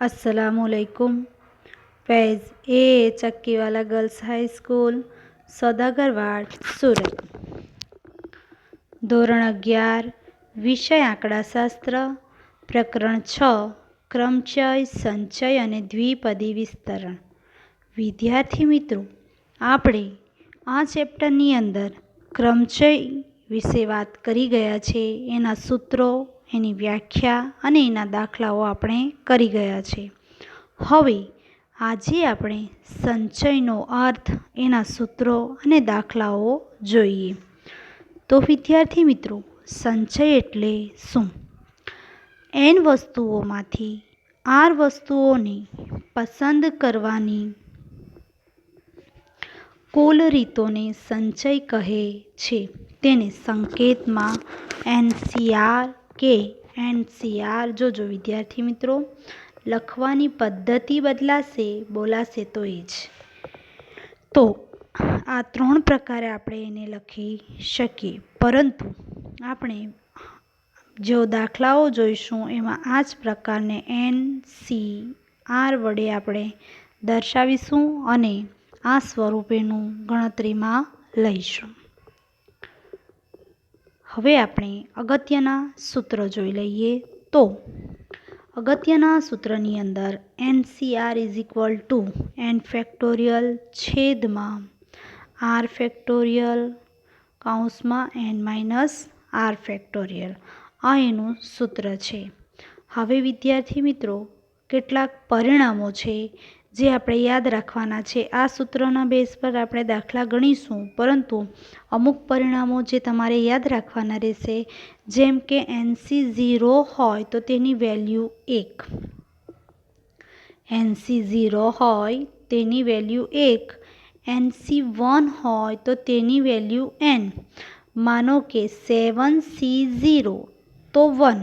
અસલામુલૈકુમ Faiz e Chakkiwala girls high school Sadagarwad Surat ધોરણ અગિયાર, વિષય આંકડાશાસ્ત્ર પ્રકરણ છ ક્રમચય સંચય અને દ્વિપદી વિસ્તરણ. વિદ્યાર્થી મિત્રો, આપણે આ ચેપ્ટરની અંદર ક્રમચય વિશે વાત કરી ગયા છે. એના સૂત્રો એની વ્યાખ્યા અને એના દાખલાઓ આપણે કરી ગયા છે. હવે, આજે આપણે સંચયનો અર્થ, એના સૂત્રો અને દાખલાઓ જોઈએ. તો વિદ્યાર્થી મિત્રો, સંચય એટલે શું? એન વસ્તુઓમાંથી આર વસ્તુઓને પસંદ કરવાની કુલ રીતોને સંચય કહે છે. તેને સંકેતમાં એનસીઆર કે એનસીઆર જોજો વિદ્યાર્થી મિત્રો, લખવાની પદ્ધતિ બદલાશે, બોલાશે તો એ જ. તો આ ત્રણ પ્રકારે આપણે એને લખી શકીએ. પરંતુ આપણે જો દાખલાઓ જોઈશું, એમાં આ જ પ્રકારને એન સી આર વડે આપણે દર્શાવીશું અને આ સ્વરૂપેનું ગણતરીમાં લઈશું. હવે આપણે અગત્યના સૂત્ર જોઈ લઈએ તો અગત્યના સૂત્રની અંદર N C R is equal to N factorial છેદમાં આર ફેક્ટોરિયલ કાઉન્સમાં એન માઇનસ આર ફેક્ટોરિયલ આ એનું સૂત્ર છે. હવે વિદ્યાર્થી મિત્રો, કેટલાક પરિણામો છે જે આપણે યાદ રાખવાના છે. આ સૂત્રોના બેઝ પર આપણે દાખલા ગણીશું. પરંતુ અમુક પરિણામો જે તમારે યાદ રાખવાના રહેશે, જેમ કે એનસી ઝીરો હોય તો તેની વેલ્યુ એક. એનસી ઝીરો હોય તેની વેલ્યુ એક. એનસી વન હોય તો તેની વેલ્યુ એન માનો કે સેવન સી ઝીરો તો વન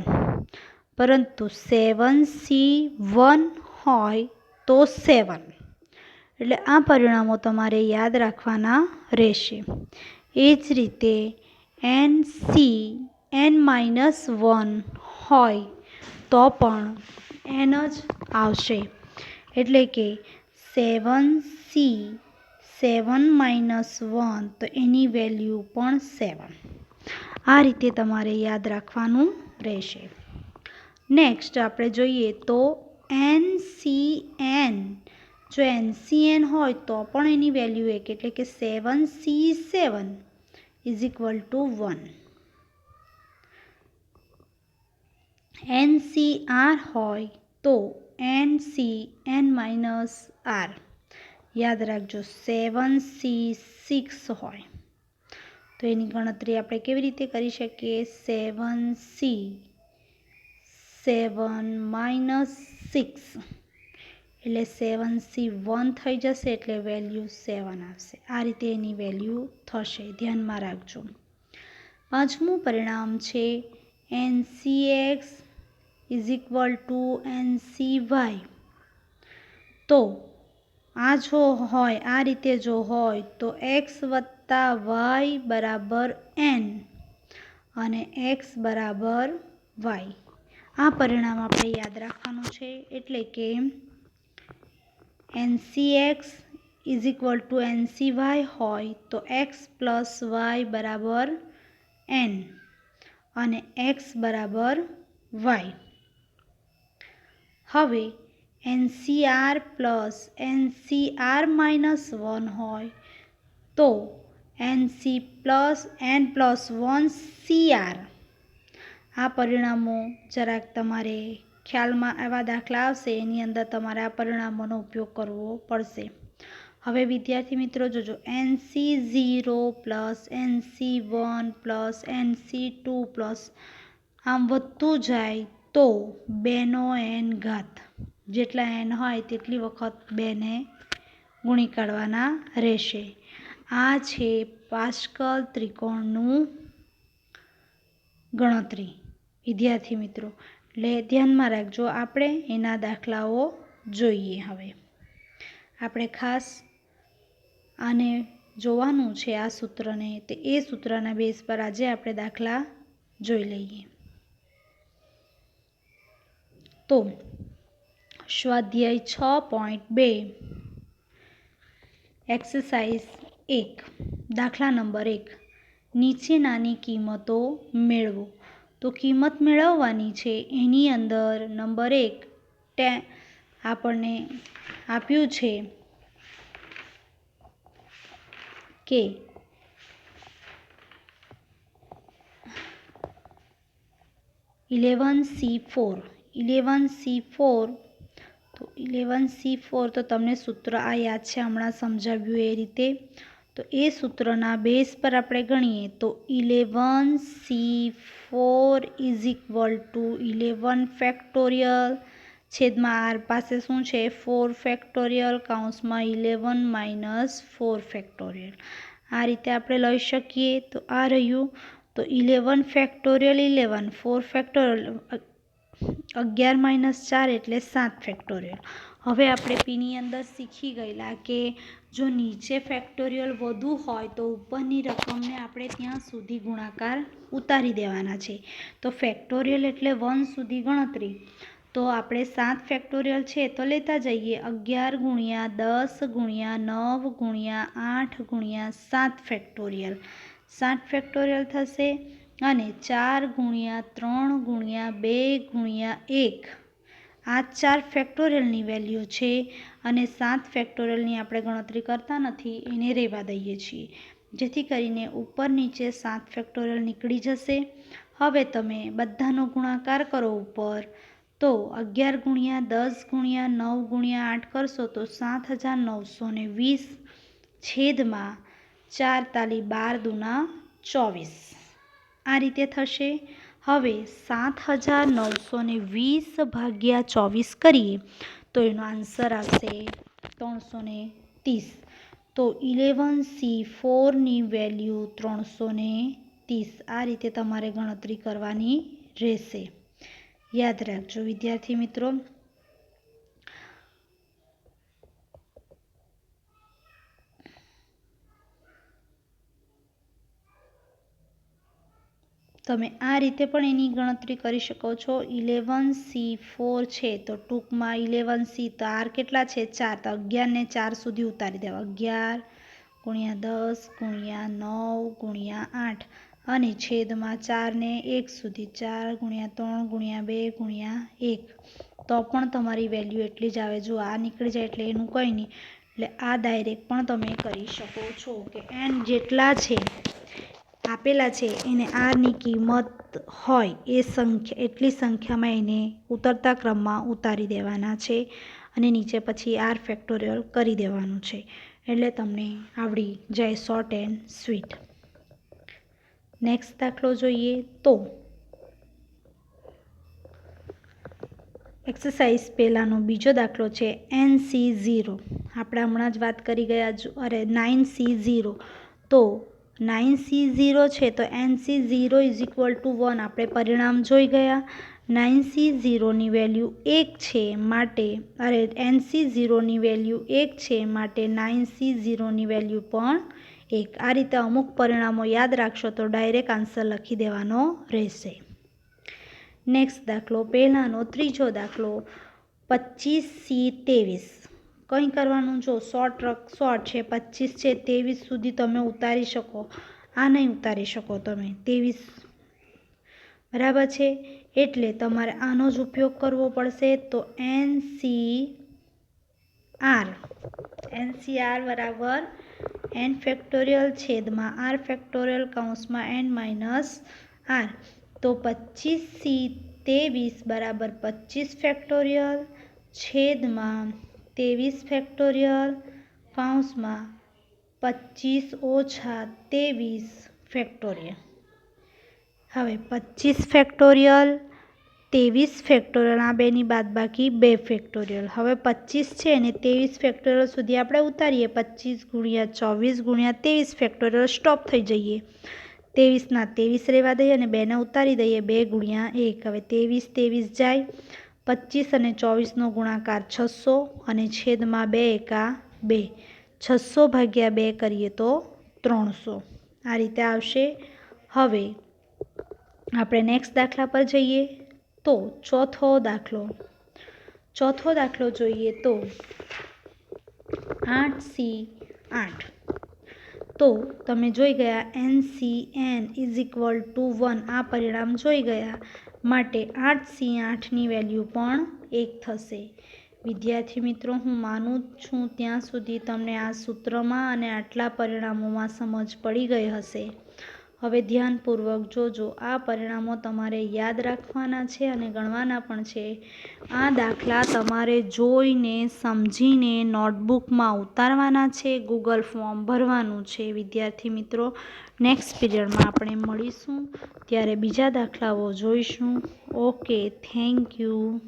પરંતુ સેવન સી વન હોય તો સેવન. એટલે આ પરિણામો તમારે યાદ રાખવાના રહેશે. એ જ રીતે N C, N minus one હોય તો પણ એન જ આવશે. એટલે કે seven C, seven minus one, તો એની વેલ્યુ પણ સેવન. આ રીતે તમારે યાદ રાખવાનું રહેશે. નેક્સ્ટ આપણે જોઈએ તો એન સી એન જો એન સી એન હોય તો પણ એની વેલ્યુ એક, એટલે કે seven C seven is equal to one N C R હોય તો N C N minus R યાદ રાખજો સેવન સી સિક્સ હોય. તો એની ગણતરી આપણે કેવી રીતે કરી શકીએ? Seven C seven minus six એટલે સેવન સી વન થઈ જશે એટલે વેલ્યુ સેવન આવશે. આ રીતે એની વેલ્યુ થશે. ધ્યાનમાં રાખજો. પાંચમું પરિણામ છે N C X is equal to N C Y તો આ જો હોય, આ રીતે જો હોય, તો એક્સ વત્તા વાય બરાબર એન અને એક્સ બરાબર વાય આ પરિણામ આપણે યાદ રાખવાનું છે, એટલે કે N C X is equal to N C Y હોય તો એક્સ પ્લસ વાય બરાબર એન અને એક્સ બરાબર વાય. હવે N C R plus N C R minus one હોય તો N C plus N plus one C R આ પરિણામો જરાક તમારે ખ્યાલમાં આવા દાખલા આવશે, એની અંદર તમારે આ પરિણામોનો ઉપયોગ કરવો પડશે. હવે વિદ્યાર્થી મિત્રો જોજો N C zero plus N C one plus N C two plus આમ વધતું જાય તો બેનો એન ઘાત. જેટલા એન હોય તેટલી વખત બેને ગુણી કાઢવાના રહેશે. આ છે પાસ્કલ ત્રિકોણનું ગણતરી. વિદ્યાર્થી મિત્રો, એટલે ધ્યાનમાં રાખજો, આપણે એના દાખલાઓ જોઈએ હવે. આપણે ખાસ આને જોવાનું છે આ સૂત્રને, તે એ સૂત્રના બેઝ પર આજે આપણે દાખલા જોઈ લઈએ. તો, સ્વાધ્યાય છ પોઈન્ટ બે. એક્સરસાઇઝ એક. દાખલા નંબર એક. નીચેનાની કિંમતો મેળવો. તો કિંમત મેળવવાની છે. એની અંદર નંબર એક ટે આપણને આપ્યું છે કે eleven C four eleven C four તો ઇલેવન સી ફોર તો તમને સૂત્ર આ યાદ છે. હમણાં સમજાવ્યું એ રીતે. તો એ સૂત્રના બેઝ પર આપણે ગણીએ તો eleven C four is equal to eleven factorial છેદમાં આર પાસે શું છે? ફોર ફેક્ટોરિયલ કાઉન્સમાં ઇલેવન માઇનસ ફોર ફેક્ટોરિયલ આ રીતે આપણે લઈ શકીએ તો આ રહ્યું. તો eleven factorial eleven four factorial અગિયાર માઇનસ ચાર એટલે સાત ફેક્ટોરિયલ હવે આપણે પીની અંદર શીખી ગયેલા કે જો નીચે ફેક્ટોરિયલ વધુ હોય તો ઉપરની રકમને આપણે ત્યાં સુધી ગુણાકાર ઉતારી દેવાના છે. તો ફેક્ટોરિયલ એટલે વન સુધી ગણતરી. તો આપણે સાત ફેક્ટોરિયલ છે તો લેતા જઈએ અગિયાર ગુણ્યા દસ ગુણ્યા નવ ગુણ્યા આઠ ગુણ્યા સાત ફેક્ટોરિયલ સાત ફેક્ટોરિયલ થશે અને ચાર ગુણ્યા ત્રણ ગુણ્યા બે ગુણ્યા એક. આ ચાર ફેક્ટોરિયલની વેલ્યુ છે અને સાત ફેક્ટોરિયલની આપણે ગણતરી કરતા નથી, એને રહેવા દઈએ છીએ. જેથી કરીને ઉપર નીચે સાત ફેક્ટોરિયલ નીકળી જશે. હવે તમે બધાનો ગુણાકાર કરો ઉપર. તો અગિયાર ગુણ્યા દસ ગુણ્યા નવ ગુણ્યા આઠ કરશો તો સાત હજાર નવસો ને વીસ છેદમાં ચાર તાલી બાર દુના ચોવીસ. આ રીતે થશે. હવે સાત હજાર નવસો ને વીસ ભાગ્યા ચોવીસ કરીએ તો એનો આન્સર આવશે ત્રણસો ને ત્રીસ. તો ઇલેવન સી ફોરની વેલ્યુ ત્રણસો ને ત્રીસ. આ રીતે તમારે ગણતરી કરવાની રહેશે. યાદ રાખજો વિદ્યાર્થી મિત્રો. તમે આ રીતે પણ એની ગણતરી કરી શકો છો. ઇલેવન સી ફોર છે તો ટૂંકમાં ઇલેવન સી તો આર કેટલા છે? ચાર. તો અગિયારને ચાર સુધી ઉતારી દેવા. અગિયાર ગુણ્યા દસ ગુણ્યા નવ ગુણ્યા આઠ અને છેદમાં ચારને એક સુધી ચાર ગુણ્યા ત્રણ ગુણ્યા બે ગુણ્યા એક. તો પણ તમારી વેલ્યુ એટલી જ આવે. જો આ નીકળી જાય એટલે એનું કંઈ નહીં. એટલે આ ડાયરેક્ટ પણ તમે કરી શકો છો કે એન જેટલા છે આપેલા છે. એને આરની કિંમત હોય એ સંખ્યા, એટલી સંખ્યામાં એને ઉતરતા ક્રમમાં ઉતારી દેવાના છે અને નીચે પછી આર ફેક્ટોરિયલ કરી દેવાનું છે. એટલે તમને આવડી જાય શોર્ટ એન્ડ સ્વીટ નેક્સ્ટ દાખલો જોઈએ તો એક્સરસાઇઝ પહેલાંનો બીજો દાખલો છે એન સી ઝીરો આપણે હમણાં જ વાત કરી ગયા અરે નાઇન સી ઝીરો તો નાઇન સી ઝીરો છે તો N C zero is equal to one આપણે પરિણામ જોઈ ગયા. નાઇન સી ઝીરોની વેલ્યુ એક છે માટે, અરે એન સી ઝીરોની વેલ્યુ એક છે માટે નાઇન સી ઝીરોની વેલ્યુ પણ એક. આ રીતે અમુક પરિણામો યાદ રાખશો તો ડાયરેક્ટ આન્સર લખી દેવાનો રહેશે. નેક્સ્ટ દાખલો, પહેલાંનો, ત્રીજો દાખલો, પચીસ સી ત્રેવીસ. કંઈ કરવાનું? જો સો ટ્રક શોર્ટ છે, પચીસ છે, ત્રેવીસ સુધી તમે ઉતારી શકો. આ નહીં ઉતારી શકો તમે. ત્રેવીસ બરાબર છે? એટલે તમારે આનો જ ઉપયોગ કરવો પડશે તો N C R. N C R બરાબર એન ફેક્ટોરિયલ છેદમાં આર ફેક્ટોરિયલ કાઉન્સમાં એન માઇનસ આર. તો પચીસ સી ત્રેવીસ બરાબર પચીસ ફેક્ટોરિયલ છેદમાં ત્રેવીસ ફેક્ટોરિયલ કૌંસમાં પચીસ ઓછા ત્રેવીસ ફેક્ટોરિયલ. હવે પચીસ ફેક્ટોરિયલ, ત્રેવીસ ફેક્ટોરિયલ, આ બેની બાદબાકી બે ફેક્ટોરિયલ. હવે પચીસ છે ને ત્રેવીસ ફેક્ટોરિયલ સુધી આપણે ઉતારીએ. પચીસ ગુણ્યા ચોવીસ ગુણ્યા ત્રેવીસ ફેક્ટોરિયલ સ્ટોપ થઈ જઈએ. ત્રેવીસના ત્રેવીસ રહેવા દઈએ અને બેને ઉતારી દઈએ બે ગુણ્યા એક. હવે ત્રેવીસ ત્રેવીસ જાય. પચીસ અને ચોવીસનો ગુણાકાર છસો અને છેદમાં બે એકા બે. છસો ભાગ્યા બે કરીએ તો ત્રણસો. આ રીતે આવશે. હવે આપણે નેક્સ્ટ દાખલા પર જઈએ તો ચોથો દાખલો. ચોથો દાખલો જોઈએ તો આઠ સી આઠ. તો તમે જોઈ ગયા N C N is equal to one આ પરિણામ જોઈ ગયા. માટે આઠ સી આઠની વેલ્યુ પણ એક થશે. વિદ્યાર્થી મિત્રો, હું માનું છું, ત્યાં સુધી તમને આ સૂત્રમાં અને આટલા પરિણામોમાં સમજ પડી ગઈ હશે. હવે ધ્યાનપૂર્વક જોજો, આ પરિણામો તમારે યાદ રાખવાના છે અને ગણવાના પણ છે. આ દાખલા તમારે જોઈને, સમજીને નોટબુકમાં ઉતારવાના છે, ગૂગલ ફોર્મ ભરવાનું છે. વિદ્યાર્થી મિત્રો, નેક્સ્ટ પીરિયડમાં આપણે મળીશું. ત્યારે બીજા દાખલાઓ જોઈશું. Okay, thank you.